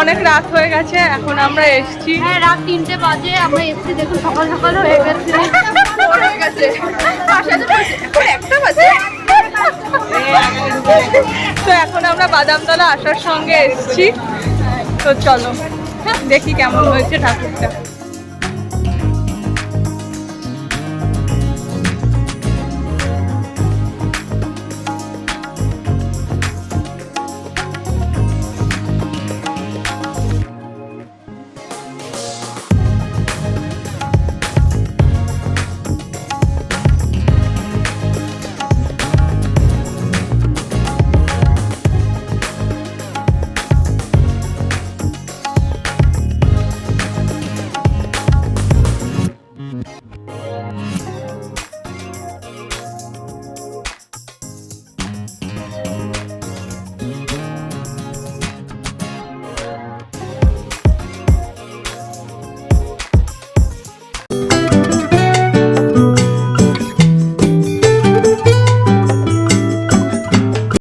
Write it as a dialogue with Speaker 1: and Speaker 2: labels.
Speaker 1: অনেক রাত হয়ে গেছে এখন আমরা এসছি।
Speaker 2: হ্যাঁ রাত তিনটে বাজে আমরা এসছি দেখুন সকাল সকাল হয়ে গেছে।
Speaker 1: হয়ে গেছে একটা বাজে তো এখন আমরা বাদামতলা আসার সঙ্গে এসছি। তো চলো দেখি কেমন হয়েছে ঠাকুরটা।